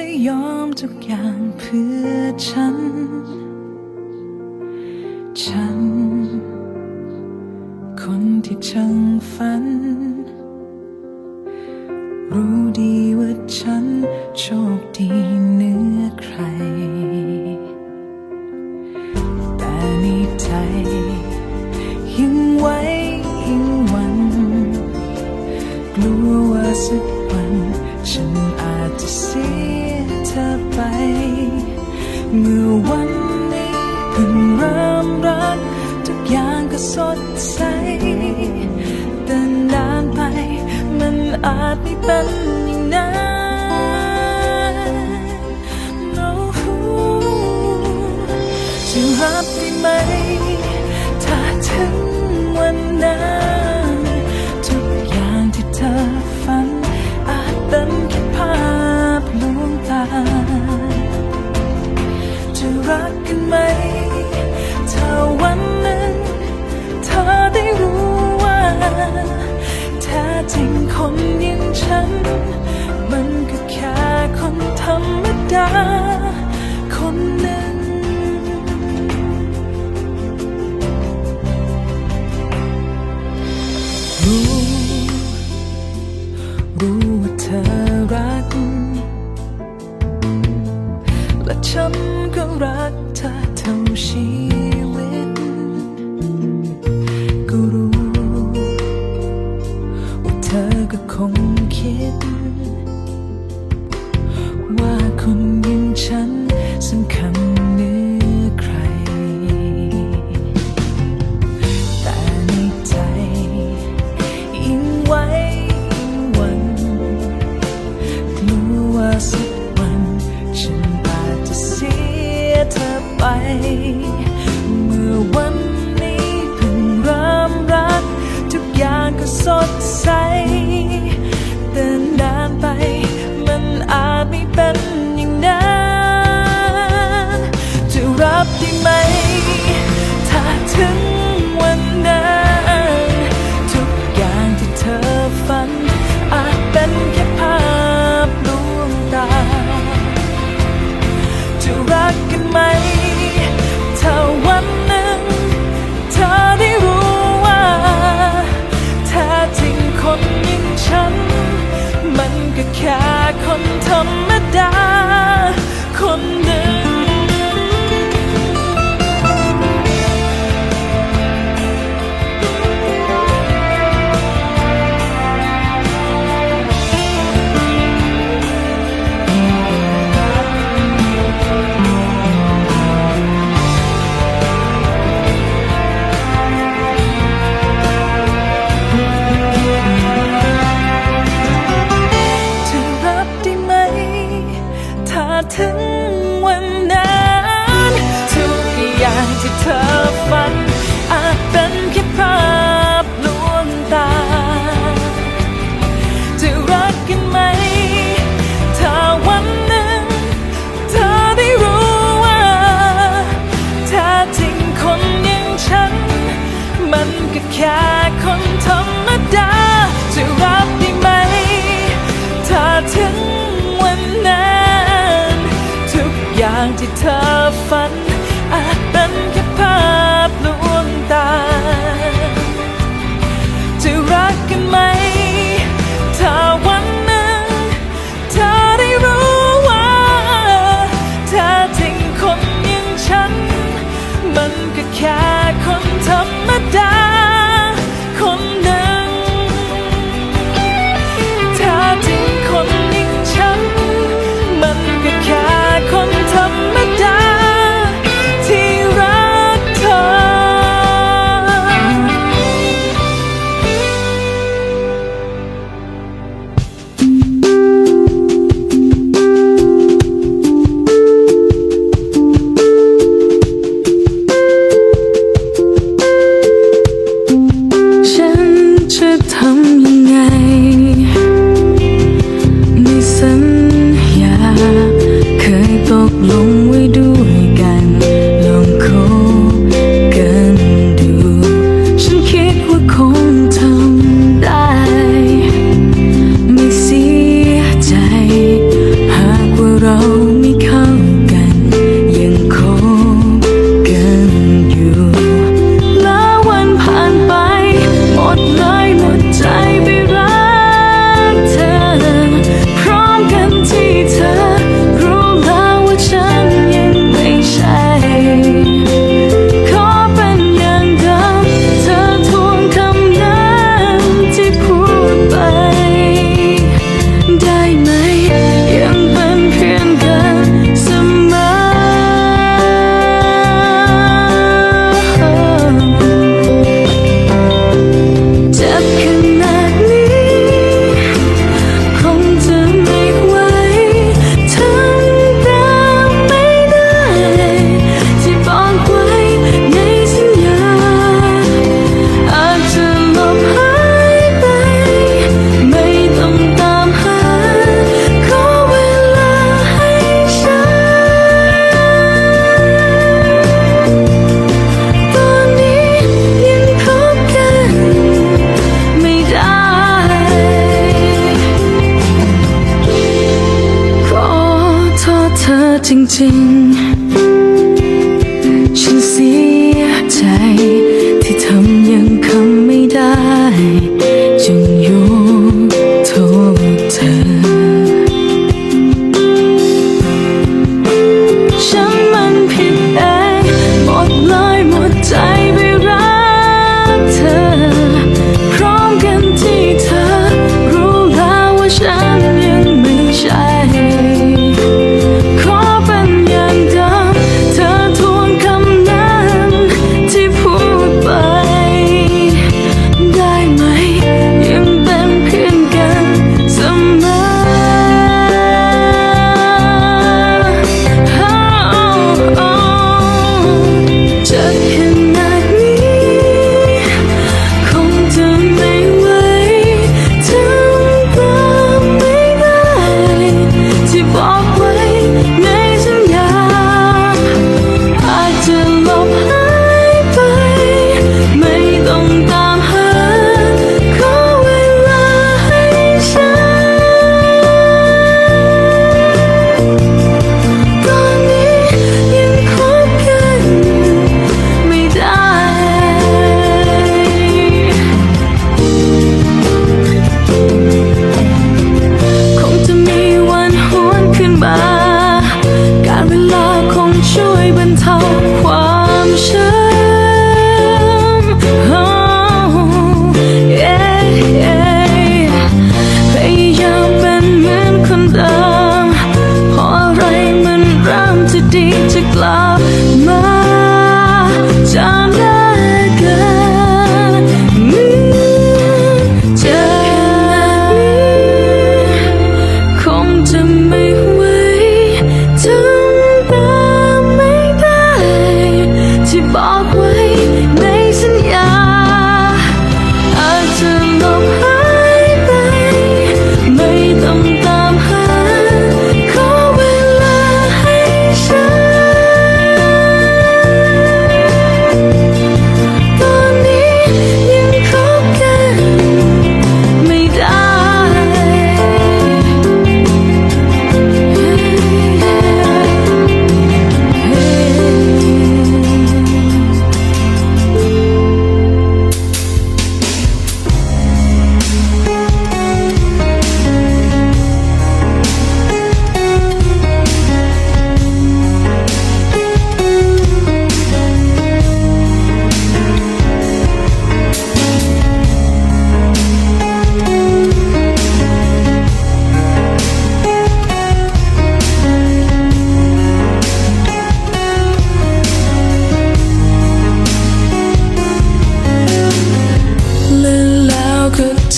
ธอยอมทุกอย่างเพื่อฉัน ฉัน คนที่ช่างฝัน รู้ดีว่าฉันโชคดีเหนือใคร แต่ในใจยังไว้ยิ่งวัน กลัวว่าสักวัน ฉันอาจจะเสีย เมื่อวันนี้เพิ่งเริ่มรักทุกอย่างก็สดใสแต่นานไปมันอาจไม่เป็นอย่าง quiere 지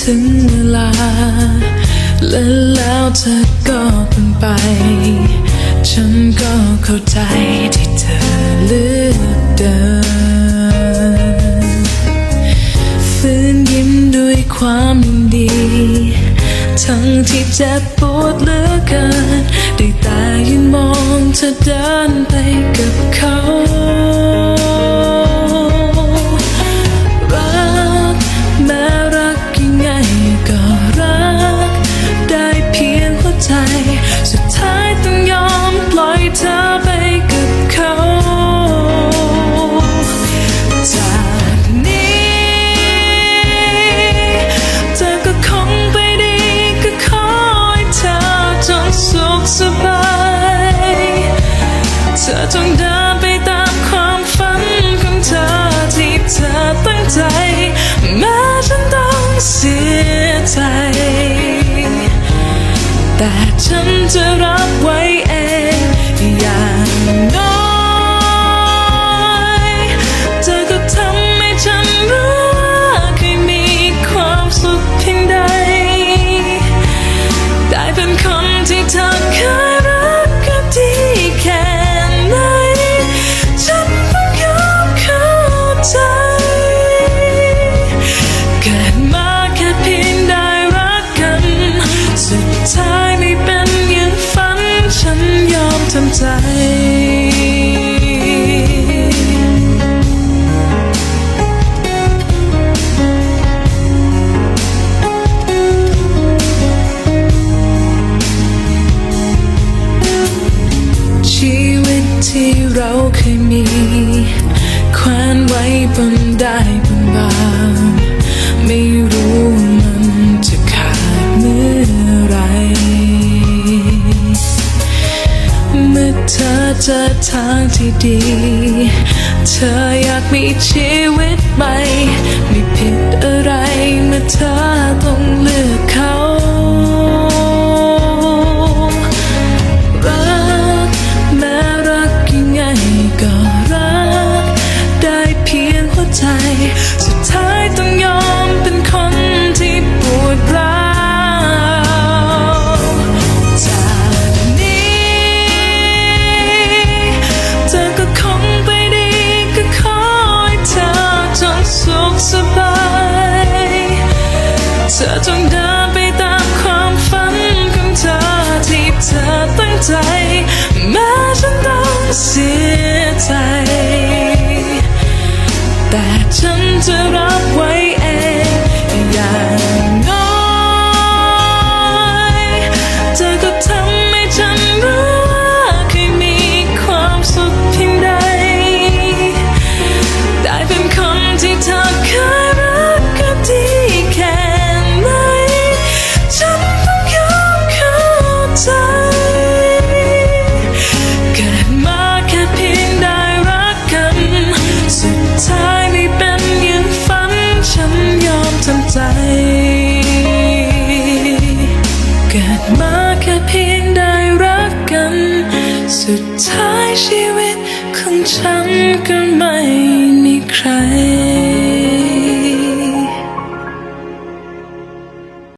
ถึงเวลา และแล้วเธอก็เป็นไป ฉันก็เข้าใจที่เธอเลือกเดินฟื้นยิ้มด้วยความดี ทั้งที่เจ็บปวดเหลือเกิน ได้แต่ยืนมองเธอเดินไปกับเขาียใจ แต่ฉันจะรับไว้เอง เจอทางที่ดี เธออยากมีชีวิตใหม่ไม่ผิดอะไรเมื่อเธอต้องเลือกเขา แต่ฉันจะรับไว